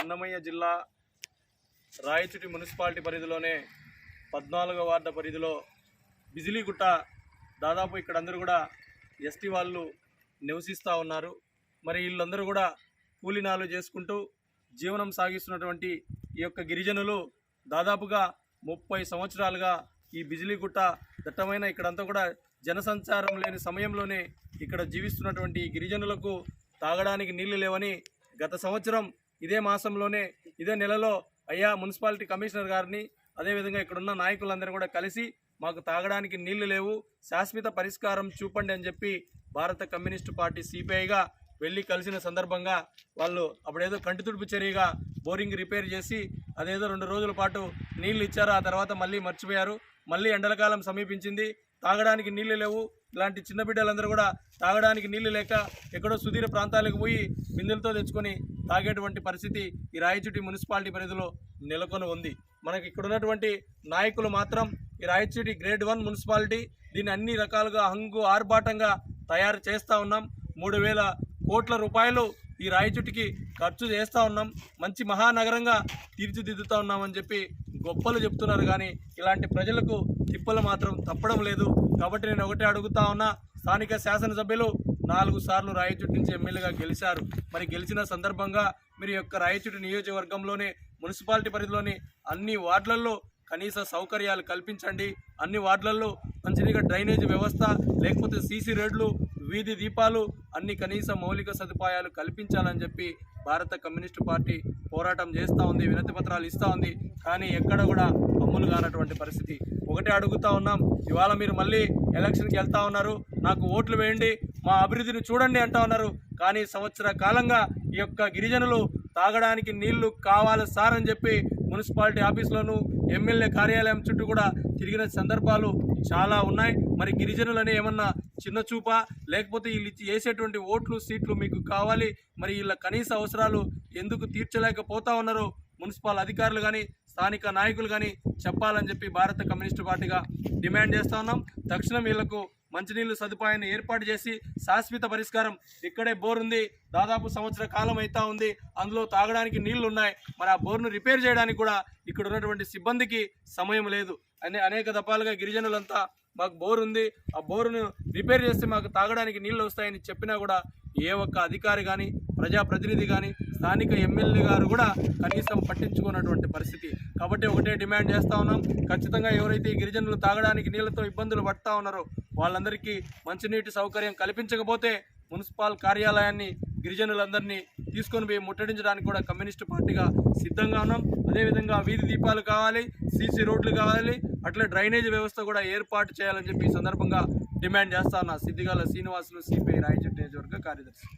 అన్నమయ్య జిల్లా రాయచుటి మున్సిపాలిటీ పరిధిలోనే పద్నాలుగో వార్డు పరిధిలో బిజిలీగుట్ట దాదాపు ఇక్కడ అందరూ కూడా ఎస్టీ వాళ్ళు నివసిస్తూ ఉన్నారు. మరి వీళ్ళందరూ కూడా కూలినాలు చేసుకుంటూ జీవనం సాగిస్తున్నటువంటి ఈ యొక్క గిరిజనులు దాదాపుగా ముప్పై సంవత్సరాలుగా ఈ బిజిలీగుట్ట దట్టమైన ఇక్కడంతా కూడా జనసంచారం లేని సమయంలోనే ఇక్కడ జీవిస్తున్నటువంటి గిరిజనులకు తాగడానికి నీళ్ళు లేవని గత సంవత్సరం ఇదే మాసంలోనే ఇదే నెలలో అయ్యా మున్సిపాలిటీ కమిషనర్ గారిని అదేవిధంగా ఇక్కడున్న నాయకులందరూ కూడా కలిసి మాకు తాగడానికి నీళ్ళు లేవు శాశ్వత పరిష్కారం చూపండి అని చెప్పి భారత కమ్యూనిస్టు పార్టీ సిపిఐగా వెళ్ళి కలిసిన సందర్భంగా వాళ్ళు అప్పుడేదో కంటి తుడుపు చర్యగా బోరింగ్ రిపేర్ చేసి అదేదో రెండు రోజుల పాటు నీళ్ళు ఇచ్చారు ఆ తర్వాత మళ్ళీ మర్చిపోయారు మళ్ళీ ఎండలకాలం సమీపించింది తాగడానికి నీళ్ళు లేవు ఇలాంటి చిన్న బిడ్డలందరూ కూడా తాగడానికి నీళ్ళు లేక ఎక్కడో సుదీర ప్రాంతాలకు పోయి బిందెలతో తెచ్చుకొని తాగేటువంటి పరిస్థితి ఈ రాయచూటి మున్సిపాలిటీ పరిధిలో నెలకొని ఉంది. మనకి ఇక్కడ ఉన్నటువంటి నాయకులు మాత్రం ఈ రాయచూటి గ్రేడ్ వన్ మున్సిపాలిటీ దీన్ని అన్ని రకాలుగా హంగు ఆర్భాటంగా తయారు చేస్తూ ఉన్నాం. మూడు వేల కోట్ల రూపాయలు ఈ రాయచుటికి ఖర్చు చేస్తూ ఉన్నాం. మంచి మహానగరంగా తీర్చిదిద్దుతూ ఉన్నామని చెప్పి గొప్పలు చెప్తున్నారు. కానీ ఇలాంటి ప్రజలకు తిప్పలు మాత్రం తప్పడం లేదు. కాబట్టి నేను ఒకటే అడుగుతా ఉన్నా స్థానిక శాసనసభ్యులు నాలుగు సార్లు రాయచుటి నుంచి ఎమ్మెల్యేగా గెలిచారు. మరి గెలిచిన సందర్భంగా మీరు యొక్క రాయచూటి నియోజకవర్గంలోనే మున్సిపాలిటీ పరిధిలోని అన్ని వార్డులలో కనీస సౌకర్యాలు కల్పించండి. అన్ని వార్డులలో మంచినీగా డ్రైనేజ్ వ్యవస్థ లేకపోతే సీసీ రోడ్లు వీధి దీపాలు అన్ని కనీస మౌలిక సదుపాయాలు కల్పించాలని చెప్పి భారత కమ్యూనిస్టు పార్టీ పోరాటం చేస్తూ ఉంది వినతి పత్రాలు ఇస్తూ ఉంది. కానీ ఎక్కడ కూడా అమ్ములు కానటువంటి పరిస్థితి. ఒకటే అడుగుతా ఉన్నాం ఇవాళ మీరు మళ్ళీ ఎలక్షన్కి వెళ్తా ఉన్నారు. నాకు ఓట్లు వేయండి మా అభివృద్ధిని చూడండి అంటా ఉన్నారు. కానీ సంవత్సర కాలంగా ఈ యొక్క గిరిజనులు తాగడానికి నీళ్ళు కావాలి సార్ అని చెప్పి మున్సిపాలిటీ ఆఫీస్లోనూ ఎమ్మెల్యే కార్యాలయం చుట్టూ కూడా తిరిగిన సందర్భాలు చాలా ఉన్నాయి. మరి గిరిజనులని ఏమన్నా చిన్న చూపా? లేకపోతే వీళ్ళు వేసేటువంటి ఓట్లు సీట్లు మీకు కావాలి. మరి వీళ్ళ కనీస అవసరాలు ఎందుకు తీర్చలేకపోతా ఉన్నారు? మున్సిపల్ అధికారులు కానీ స్థానిక నాయకులు కానీ చెప్పాలని చెప్పి భారత కమ్యూనిస్టు పార్టీగా డిమాండ్ చేస్తా ఉన్నాం. తక్షణం వీళ్ళకు మంచినీళ్ళు సదుపాయాన్ని ఏర్పాటు చేసి శాశ్వత పరిష్కారం. ఇక్కడే బోర్ ఉంది. దాదాపు సంవత్సర కాలం అవుతా ఉంది. అందులో తాగడానికి నీళ్ళు ఉన్నాయి. మరి ఆ బోర్ను రిపేర్ చేయడానికి కూడా ఇక్కడ ఉన్నటువంటి సిబ్బందికి సమయం లేదు. అనే అనేక దఫాలుగా గిరిజనులంతా మాకు బోర్ ఉంది. ఆ బోరును రిపేర్ చేస్తే మాకు తాగడానికి నీళ్ళు వస్తాయని చెప్పినా కూడా ఏ ఒక్క అధికారి కానీ ప్రజాప్రతినిధి కానీ స్థానిక ఎమ్మెల్యే గారు కూడా కనీసం పట్టించుకున్నటువంటి పరిస్థితి. కాబట్టి ఒకటే డిమాండ్ చేస్తా ఉన్నాం. ఖచ్చితంగా ఎవరైతే గిరిజనులు తాగడానికి నీళ్ళతో ఇబ్బందులు పడతా ఉన్నారో వాళ్ళందరికీ మంచినీటి సౌకర్యం కల్పించకపోతే మున్సిపల్ కార్యాలయాన్ని గిరిజనులందరినీ తీసుకొని పోయి ముట్టడించడానికి కూడా కమ్యూనిస్టు పార్టీగా సిద్ధంగా ఉన్నాం. అదేవిధంగా వీధి దీపాలు కావాలి సీసీ రోడ్లు కావాలి అట్లా డ్రైనేజ్ వ్యవస్థ కూడా ఏర్పాటు చేయాలని చెప్పి ఈ సందర్భంగా డిమాండ్ చేస్తా ఉన్నా సిద్దిగాల శ్రీనివాసులు సిపిఐ రాయచూటి నియోజకవర్గ కార్యదర్శి.